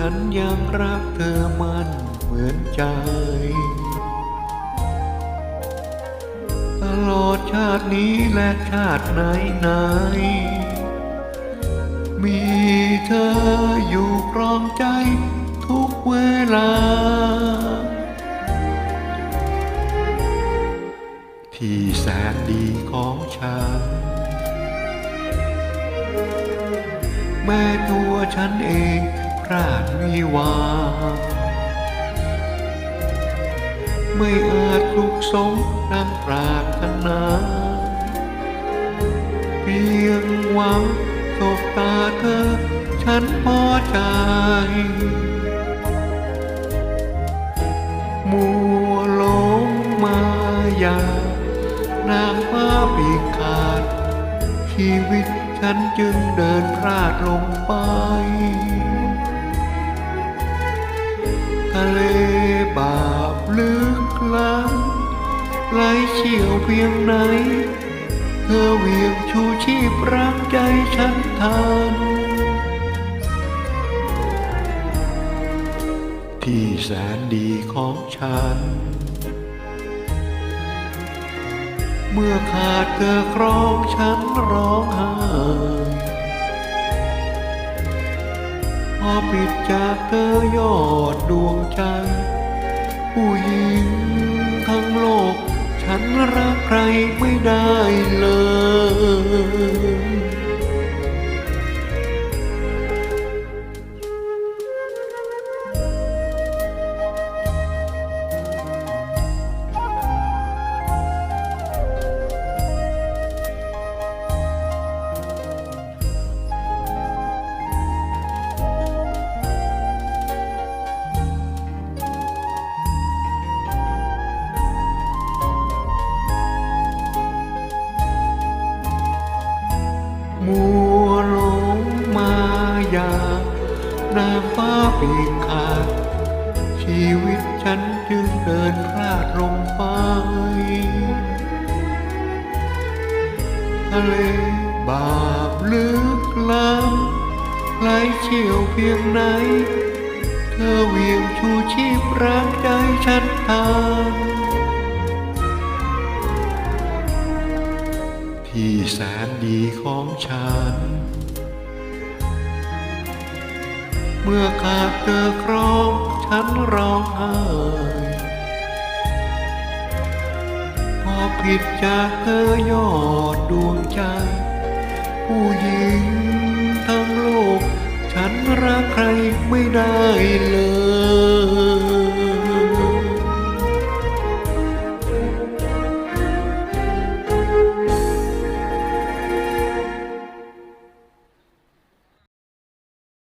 ฉันยังรักเธอมันเหมือนใจ ตลอดชาตินี้และชาติไหนไหน มีเธออยู่ครองใจทุกเวลา ที่แสนดีของฉันแม้ตัวฉันเอง พลาดวิวา ไม่อาจลุกสมดังปรารถนา เพียงหวังสบตาเธอ ฉันพอใจมัวหลงมายานางฟ้าปีขาด ชีวิตฉันจึงเดินพลาดลงไปะเลบาปลึกล้ำไหลเชี่ยวเพียงไหน เธอเวียงชูชีพรักใจฉันทันที่แสนดีของฉัน เมื่อขาดเธอครองฉันร้องไห้ อปิดจากเธอยอดดวงใจ ผู้หญิงทั้งโลก ฉันรักใครไม่ได้เลย นาฟ้าปีกขาด ชีวิตฉันจึงเดินพลาดลงไปทะเลบาปลึกล้ำไหลเชี่ยวเพียงไหน เธอเวียงชูชีพรักใจฉันทานที่แสนดีของฉัน เมื่อขาดเธอครองฉันร้องไห้พอผิดจากเธอยอดดวงใจ ผู้หญิงทั้งโลก ฉันรักใครไม่ได้เลย